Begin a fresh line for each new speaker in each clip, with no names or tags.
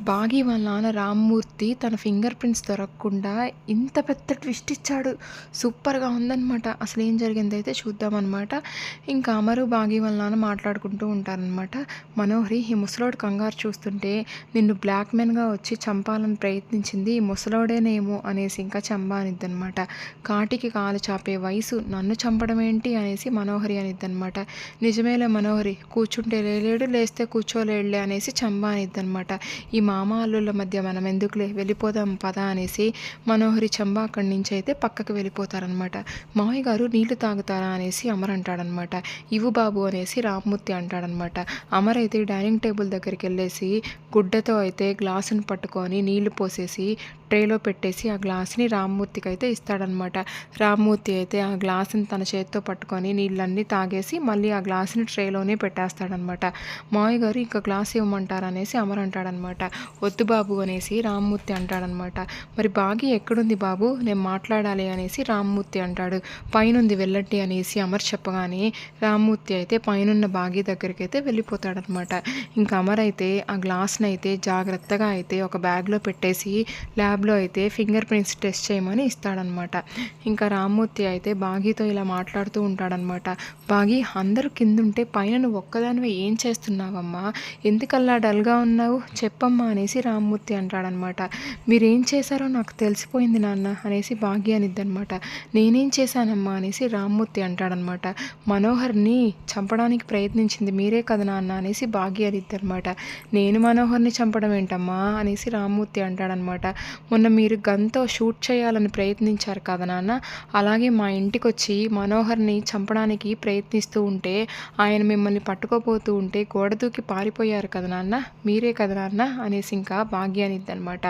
బాగి వాళ్ళ నాన్న రామ్మూర్తి తన ఫింగర్ ప్రింట్స్ దొరకకుండా ఇంత పెద్ద ట్విస్ట్ ఇచ్చాడు. సూపర్గా ఉందన్నమాట. అసలు ఏం జరిగింది అయితే చూద్దామన్నమాట. ఇంకా అమరు బాగి వాళ్ళ నాన్న మాట్లాడుకుంటూ ఉంటారనమాట మనోహరి ఈ ముసలోడు కంగారు చూస్తుంటే నిన్ను బ్లాక్ మెన్గా వచ్చి చంపాలని ప్రయత్నించింది ఈ ముసలోడేనేమో అనేసి ఇంకా చంబానిద్దనమాట కాటికి కాలు చాపే వయసు నన్ను చంపడం ఏంటి అనేసి మనోహరి అనిద్దనమాట నిజమేలే మనోహరి కూర్చుంటే లేలేడు లేస్తే కూర్చోలేడులే అనేసి చంబానిద్దనమాట ఈ మామ అల్లుళ్ళ మధ్య మనం ఎందుకులే వెళ్ళిపోదాం పదా అనేసి మనోహరి చంబా అక్కడి నుంచి అయితే పక్కకు వెళ్ళిపోతారనమాట మామయ్య గారు నీళ్ళు తాగుతారా అనేసి అమర్ అంటాడనమాట ఇవు బాబు అనేసి రామ్మూర్తి అంటాడనమాట అమర్ అయితే డైనింగ్ టేబుల్ దగ్గరికి వెళ్ళేసి గుడ్డతో అయితే గ్లాసును పట్టుకొని నీళ్ళు పోసేసి ట్రేలో పెట్టేసి ఆ గ్లాస్ని రామ్మూర్తికి అయితే ఇస్తాడనమాట రామ్మూర్తి అయితే ఆ గ్లాసుని తన చేతితో పట్టుకొని నీళ్ళన్నీ తాగేసి మళ్ళీ ఆ గ్లాసుని ట్రేలోనే పెట్టేస్తాడనమాట మావయ్య గారు ఇంకా గ్లాస్ ఇవ్వమంటారనేసి అమర్ అంటాడనమాట వద్దు బాబు అనేసి రామ్మూర్తి అంటాడనమాట. మరి బాగి ఎక్కడుంది బాబు? నేను మాట్లాడాలి అనేసి రామ్మూర్తి అంటాడు. పైనుంది వెళ్ళండి అనేసి అమర్ చెప్పగానే రామ్మూర్తి అయితే పైనున్న బాగి దగ్గరికి అయితే వెళ్ళిపోతాడనమాట. ఇంకా అమర్ అయితే ఆ గ్లాస్ని అయితే జాగ్రత్తగా అయితే ఒక బ్యాగ్లో పెట్టేసి ల్యాబ్లో అయితే ఫింగర్ ప్రింట్స్ టెస్ట్ చేయమని ఇస్తాడనమాట. ఇంకా రామ్మూర్తి అయితే బాగీతో ఇలా మాట్లాడుతూ ఉంటాడనమాట. బాగి అందరూ కింద ఉంటే పైన నువ్వు ఒక్కదానివే ఏం చేస్తున్నావమ్మా? ఎందుకల్లా డల్గా ఉన్నావు? చెప్పమ్మా అనేసి రామ్మూర్తి అంటాడనమాట. మీరేం చేశారో నాకు తెలిసిపోయింది నాన్న అనేసి భాగ్య అనిద్దనమాట. నేనేం చేశానమ్మా అనేసి రామ్మూర్తి అంటాడనమాట. మనోహర్ని చంపడానికి ప్రయత్నించింది మీరే కదా నాన్న అనేసి భాగ్య అనిద్దనమాట. నేను మనోహర్ని చంపడం ఏంటమ్మా అనేసి రామ్మూర్తి అంటాడనమాట. మొన్న మీరు గన్తో షూట్ చేయాలని ప్రయత్నించారు కదా నాన్న. అలాగే మా ఇంటికి వచ్చి మనోహర్ని చంపడానికి ప్రయత్నిస్తూ ఉంటే ఆయన మిమ్మల్ని పట్టుకోపోతూ ఉంటే గోడ దూకి పారిపోయారు కదా నాన్న. మీరే కదా నాన్న అనేసి ఇంకా భాగ్యానిద్ది అనమాట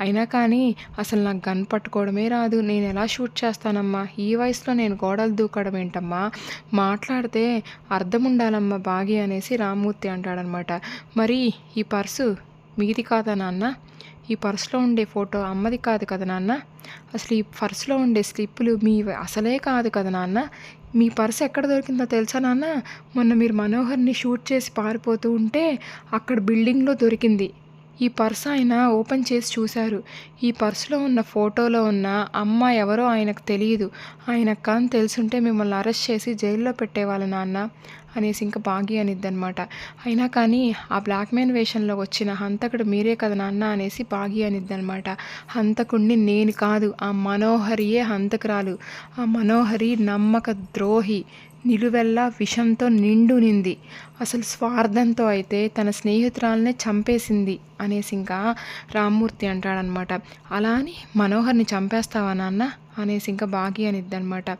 అయినా కానీ అసలు నాకు గన్ పట్టుకోవడమే రాదు. నేను ఎలా షూట్ చేస్తానమ్మా? ఈ వయసులో నేను గోడలు దూకడం ఏంటమ్మా? మాట్లాడితే అర్థం ఉండాలమ్మా భాగ్య అనేసి రామ్మూర్తి అంటాడనమాట మరి ఈ పర్సు మీది కాదా నాన్న? ఈ పర్సులో ఉండే ఫోటో అమ్మది కాదు కదా నాన్న? అసలు ఈ పర్సులో ఉండే స్లిప్పులు మీ అసలే కాదు కదా నాన్న? మీ పర్స్ ఎక్కడ దొరికిందో తెలుసా నాన్న? మొన్న మీరు మనోహర్ని షూట్ చేసి పారిపోతూ ఉంటే అక్కడ బిల్డింగ్లో దొరికింది. ఈ పర్స్ ఆయన ఓపెన్ చేసి చూశారు. ఈ పర్సులో ఉన్న ఫోటోలో ఉన్న అమ్మ ఎవరో ఆయనకు తెలియదు. ఆయన కానీ తెలుసుంటే మిమ్మల్ని అరెస్ట్ చేసి జైల్లో పెట్టేవాళ్ళు నాన్న అనేసి ఇంకా బాగి అనిద్దనమాట అయినా కానీ ఆ బ్లాక్ మ్యాన్ వేషంలో వచ్చిన హంతకుడు మీరే కదా నాన్న అనేసి బాగి అనిద్దనమాట హంతకుడిని నేను కాదు ఆ మనోహరియే హంతకురాలు. ఆ మనోహరి నమ్మక ద్రోహి. నిలువెల్లా విషంతో నిండునింది అసలు స్వార్థంతో అయితే తన స్నేహితురాలనే చంపేసింది అనేసి ఇంకా రామ్మూర్తి అంటాడనమాట. అలా అని మనోహర్ని చంపేస్తావా నాన్న? అనేసి ఇంకా బాగి అనిద్దనమాట.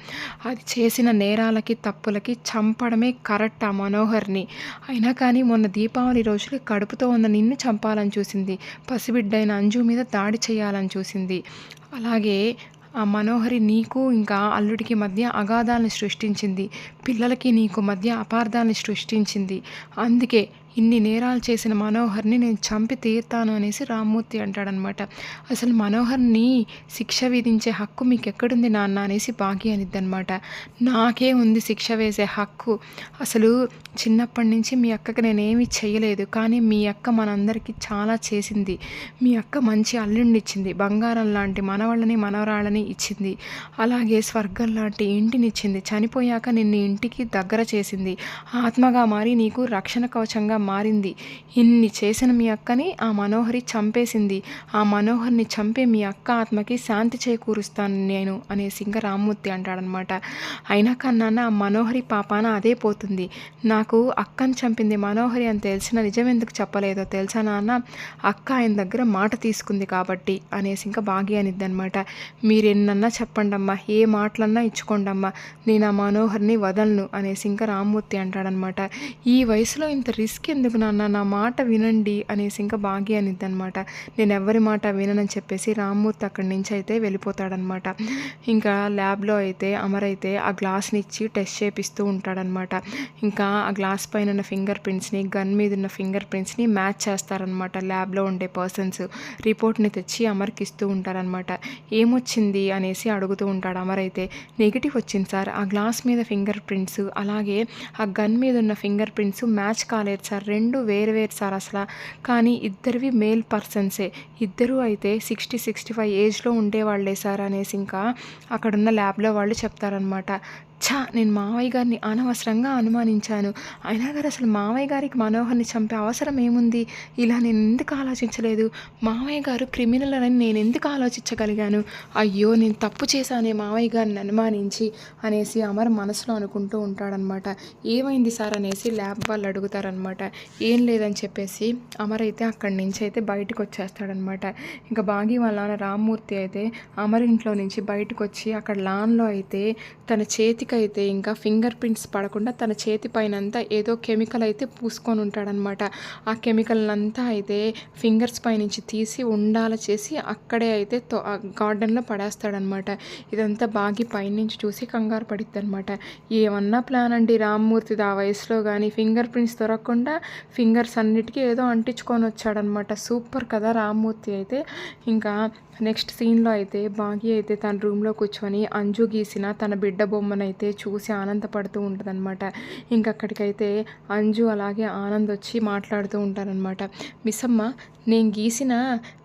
అది చేసిన నేరాలకి తప్పులకి చంపడమే కరెక్ట్ ఆ మనోహర్ని? అయినా కానీ మొన్న దీపావళి రోజులు కడుపుతో ఉన్న నిన్ను చంపాలని చూసింది. పసిబిడ్డైన అంజు మీద దాడి చేయాలని చూసింది. అలాగే మనోహరి నీకు ఇంకా అల్లుడికి మధ్య అగాధాలను సృష్టించింది. పిల్లలకి నీకు మధ్య అపార్థాలను సృష్టించింది. అందుకే ఇన్ని నేరాలు చేసిన మనోహర్ని నేను చంపి తీరుతాను అనేసి రామ్మూర్తి అంటాడనమాట. అసలు మనోహర్ని శిక్ష విధించే హక్కు మీకు ఎక్కడుంది నాన్న అనేసి బాగి అనిద్దనమాట. నాకే ఉంది శిక్ష వేసే హక్కు. అసలు చిన్నప్పటి నుంచి మీ అక్కకి నేనేమి చేయలేదు. కానీ మీ అక్క మనందరికీ చాలా చేసింది. మీ అక్క మంచి అల్లుడిని ఇచ్చింది. బంగారం లాంటి మనవాళ్ళని మనవరాళ్ళని ఇచ్చింది. అలాగే స్వర్గం లాంటి ఇంటిని ఇచ్చింది. చనిపోయాక నిన్ను ఇంటికి దగ్గర చేసింది. ఆత్మగా మారి నీకు రక్షణ కవచంగా మారింది. ఇన్ని చేసిన మీ అక్కని ఆ మనోహరి చంపేసింది. ఆ మనోహర్ని చంపే మీ అక్క ఆత్మకి శాంతి చేకూరుస్తాను నేను అనేసి ఇంకా రామ్మూర్తి అంటాడనమాట. అయినా కన్నా ఆ మనోహరి పాపాన అదే పోతుంది. నాకు అక్కని చంపింది మనోహరి అని తెలిసిన నిజం ఎందుకు చెప్పలేదో తెలుసా నాన్న? అక్క ఆయన దగ్గర మాట తీసుకుంది కాబట్టి అనేసి ఇంకా బాగి అనిద్ది అనమాట మీరు ఎన్నన్నా చెప్పండి అమ్మా ఏ మాటలన్నా ఇచ్చుకోండి అమ్మా నేను ఆ మనోహర్ని వదలను అనేసి ఇంకా రామ్మూర్తి అంటాడనమాట. ఈ వయసులో ఇంత రిస్క్ ఎందుకు నాన్న? నా మాట వినండి అనేసి ఇంకా బాగి అనిద్ది అనమాట నేను ఎవరి మాట విననని చెప్పేసి రామ్మూర్తి అక్కడి నుంచి అయితే వెళ్ళిపోతాడనమాట. ఇంకా ల్యాబ్లో అయితే అమర్ అయితే ఆ గ్లాస్ని ఇచ్చి టెస్ట్ చేపిస్తూ ఉంటాడనమాట. ఇంకా ఆ గ్లాస్ పైన ఉన్న ఫింగర్ ప్రింట్స్ని గన్ మీద ఉన్న ఫింగర్ ప్రింట్స్ని మ్యాచ్ చేస్తారనమాట ల్యాబ్లో ఉండే పర్సన్స్. రిపోర్ట్ని తెచ్చి అమర్కి ఇస్తూ ఉంటారనమాట. ఏమొచ్చింది అనేసి అడుగుతూ ఉంటాడు అమర్ అయితే నెగిటివ్ వచ్చింది సార్. ఆ గ్లాస్ మీద ఫింగర్ ప్రింట్స్ అలాగే ఆ గన్ మీద ఉన్న ఫింగర్ ప్రింట్స్ మ్యాచ్ కాలేదు సార్ రెండు వేరు వేరు సార్ అసలు. కానీ ఇద్దరివి మేల్ పర్సన్సే. ఇద్దరు అయితే సిక్స్టీ సిక్స్టీ ఫైవ్ ఏజ్లో ఉండేవాళ్ళే సార్ అనేసి ఇంకా అక్కడున్న ల్యాబ్లో వాళ్ళు చెప్తారనమాట ఛా నేను మావయ్య గారిని అనవసరంగా అనుమానించాను. అయినా గారు అసలు మావయ్య గారికి మనోహర్ని చంపే అవసరం ఏముంది? ఇలా నేను ఎందుకు ఆలోచించలేదు? మావయ్య గారు క్రిమినల్ అని నేను ఎందుకు ఆలోచించగలిగాను? అయ్యో నేను తప్పు చేశానే మావయ్య గారిని అనుమానించి అనేసి అమర్ మనసులో అనుకుంటూ ఉంటాడనమాట. ఏమైంది సార్ అనేసి ల్యాబ్ వాళ్ళు అడుగుతారనమాట. ఏం లేదని చెప్పేసి అమర్ అయితే అక్కడి నుంచి అయితే బయటకు వచ్చేస్తాడనమాట ఇంకా బాగి వాళ్ళ నాన్న రామ్మూర్తి అయితే అమర్ ఇంట్లో నుంచి బయటకు వచ్చి అక్కడ లాన్లో అయితే తన చేతికి అయితే ఇంకా ఫింగర్ ప్రింట్స్ పడకుండా తన చేతి పైనంతా ఏదో కెమికల్ అయితే పూసుకొని ఉంటాడనమాట ఆ కెమికల్ అంతా అయితే ఫింగర్స్ పైనుంచి తీసి ఉండాల చేసి అక్కడే అయితే గార్డెన్లో పడేస్తాడనమాట ఇదంతా బాగి పైనుంచి చూసి కంగారు పడిద్ది అనమాట ఏమన్నా ప్లాన్ అండి రామ్మూర్తిది ఆ వయసులో కానీ ఫింగర్ ప్రింట్స్ దొరకకుండా ఫింగర్స్ అన్నిటికీ ఏదో అంటించుకొని వచ్చాడనమాట సూపర్ కదా రామ్మూర్తి అయితే. ఇంకా నెక్స్ట్ సీన్లో అయితే బాగి అయితే తన రూమ్లో కూర్చొని అంజు గీసిన తన బిడ్డ బొమ్మనైతే చూసి ఆనందపడుతూ ఉంటుందన్నమాట. ఇంకక్కడికైతే అంజు అలాగే ఆనంద్ వచ్చి మాట్లాడుతూ ఉంటారనమాట మిస్సమ్మ నేను గీసిన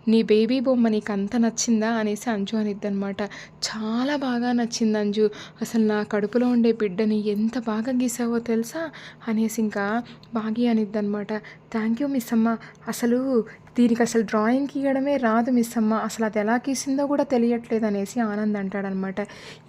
నీ బేబీ బొమ్మ నీకు అంత నచ్చిందా? అనేసి అంజు అనిద్దనమాట చాలా బాగా నచ్చింది అంజు. అసలు నా కడుపులో ఉండే బిడ్డని ఎంత బాగా గీసావో తెలుసా? అనేసి ఇంకా బాగి అనిద్దనమాట థ్యాంక్ యూ మిస్ అమ్మ అసలు దీనికి అసలు డ్రాయింగ్ గీయడమే రాదు మిస్ అమ్మ. అసలు అది ఎలా గీసిందో కూడా తెలియట్లేదు అనేసి ఆనంద్ అంటాడనమాట.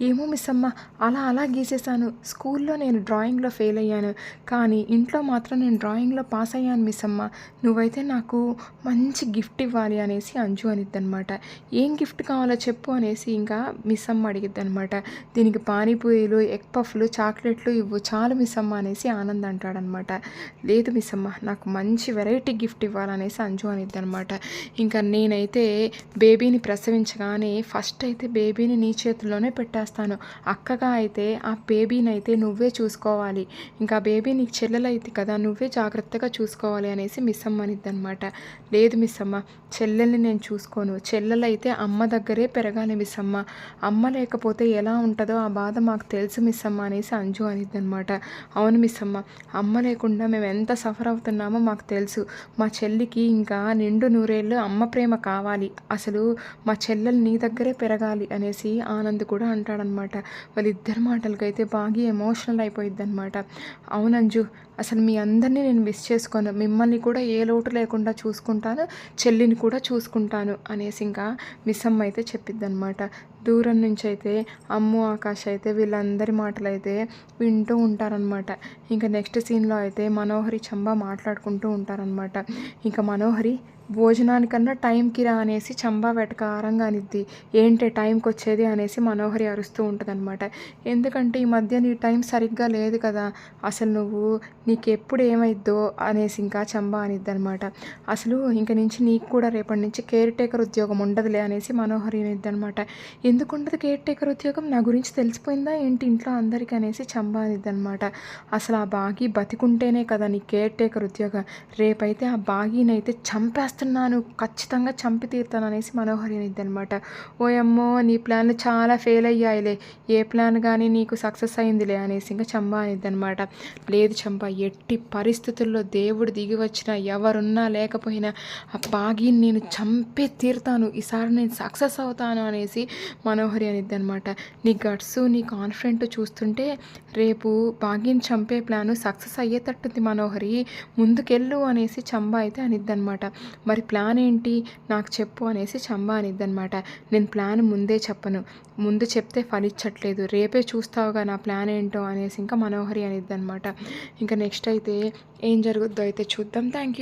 ఏమో మిస్ అమ్మ అలా అలా గీసేసాను స్కూల్లో నేను డ్రాయింగ్లో ఫెయిల్ అయ్యాను. కానీ ఇంట్లో మాత్రం నేను డ్రాయింగ్లో పాస్ అయ్యాను మిస్ అమ్మ. నువ్వైతే నాకు మంచి గిఫ్ట్ ఇవ్వాలి అనేసి అంజు అనిద్దనమాట. ఏం గిఫ్ట్ కావాలో చెప్పు అనేసి ఇంకా మిస్ అమ్మ అడిగిద్ది అనమాట దీనికి పానీపూరీలు ఎగ్ పఫ్లు చాక్లెట్లు ఇవ్వు చాలు మిస్ అమ్మ అనేసి ఆనంద్ అంటాడనమాట. లేదు మిస్ అమ్మ నాకు మంచి వెరైటీ గిఫ్ట్ ఇవ్వాలనేసి అంజు అనిద్ది అనమాట ఇంకా నేనైతే బేబీని ప్రసవించగానే ఫస్ట్ అయితే బేబీని నీ చేతుల్లోనే పెట్టేస్తాను. అక్కగా అయితే ఆ బేబీని అయితే నువ్వే చూసుకోవాలి. ఇంకా బేబీ నీకు చెల్లెలైతే కదా నువ్వే జాగ్రత్తగా చూసుకోవాలి అనేసి మిస్ అమ్మ అనమాట లేదు మిస్ అమ్మ చెల్లెల్ని నేను చూసుకోను. చెల్లెలైతే అమ్మ దగ్గరే పెరగాలి మిస్ అమ్మ. అమ్మ లేకపోతే ఎలా ఉంటుందో ఆ బాధ మాకు తెలుసు మిస్ అమ్మ అనేసి అంజు అనమాట అవును మిస్ అమ్మ అమ్మ లేకుండా మేము ఎంత సఫర్ అవుతున్నామో మాకు తెలుసు. మా చెల్లికి ఇంకా నిండు నూరేళ్ళు అమ్మ ప్రేమ కావాలి. అసలు మా చెల్లెలు నీ దగ్గరే పెరగాలి అనేసి ఆనంద్ కూడా అంటాడనమాట. వాళ్ళిద్దరి మాటలకైతే బాగా ఎమోషనల్ అయిపోయిద్ది అనమాట అవునంజు అసలు మీ అందరినీ నేను మిస్ చేసుకోను మిమ్మల్ని కూడా ఏ లోటు లేకుండా చూసుకుంటాను చెల్లిని కూడా చూసుకుంటాను అనేసి ఇంకా మిస్ అమ్మ అయితే చెప్పిద్దనమాట దూరం నుంచి అయితే అమ్ము ఆకాష్ అయితే వీళ్ళందరి మాటలు అయితే వింటూ ఉంటారనమాట ఇంకా నెక్స్ట్ సీన్లో అయితే మనోహరి చంబా మాట్లాడుకుంటూ ఉంటారనమాట ఇంకా మనోహరి భోజనానికన్నా టైంకి రా అనేసి చంబా వెటకారంగా అనిద్ది. ఏంటి టైంకి వచ్చేది అనేసి మనోహరి అరుస్తూ ఉంటుందన్నమాట. ఎందుకంటే ఈ మధ్య నీ టైం సరిగ్గా లేదు కదా. అసలు నువ్వు నీకు ఎప్పుడు ఏమైద్దో అనేసి ఇంకా చంబా అనిద్ది అనమాట అసలు ఇంక నుంచి నీకు కూడా రేపటి నుంచి కేర్ టేకర్ ఉద్యోగం ఉండదులే అనేసి మనోహరి అనిద్ది అనమాట ఎందుకు ఉండదు కేర్ టేకర్ ఉద్యోగం? నా గురించి తెలిసిపోయిందా? ఏంటి ఇంట్లో అందరికీ అనేసి చంబా అనిద్ది అనమాట అసలు ఆ బాగి బతికుంటేనే కదా నీ కేర్ టేకర్ ఉద్యోగం. రేపైతే ఆ బాగీనైతే చంపేస్తా చేస్తున్నాను ఖచ్చితంగా చంపి తీరుతాను అనేసి మనోహరి అనిద్ది అనమాట ఓయమ్మో నీ ప్లాన్లు చాలా ఫెయిల్ అయ్యాయిలే. ఏ ప్లాన్ కానీ నీకు సక్సెస్ అయిందిలే అనేసి ఇంకా చంప అనిద్ది అనమాట లేదు చంప ఎట్టి పరిస్థితుల్లో దేవుడు దిగి వచ్చినా ఎవరున్నా లేకపోయినా ఆ బాగిని నేను చంపే తీరుతాను. ఈసారి నేను సక్సెస్ అవుతాను అనేసి మనోహరి అనిద్ది అనమాట నీ గట్స్ నీ కాన్ఫిడెంట్ చూస్తుంటే రేపు బాగిని చంపే ప్లాను సక్సెస్ అయ్యేటట్టుంది మనోహరి. ముందుకెళ్ళు అనేసి చంబ అయితే అనిద్ది అనమాట మరి ప్లాన్ ఏంటి? నాకు చెప్పు అనేసి చంబా అనిద్దనమాట నేను ప్లాన్ ముందే చెప్పను. ముందు చెప్తే ఫలించట్లేదు రేపే చూస్తావుగా నా ప్లాన్ ఏంటో అనేసి ఇంకా మనోహరి అనిద్దనమాట ఇంకా నెక్స్ట్ అయితే ఏం జరుగుద్దో అయితే చూద్దాం. Thank you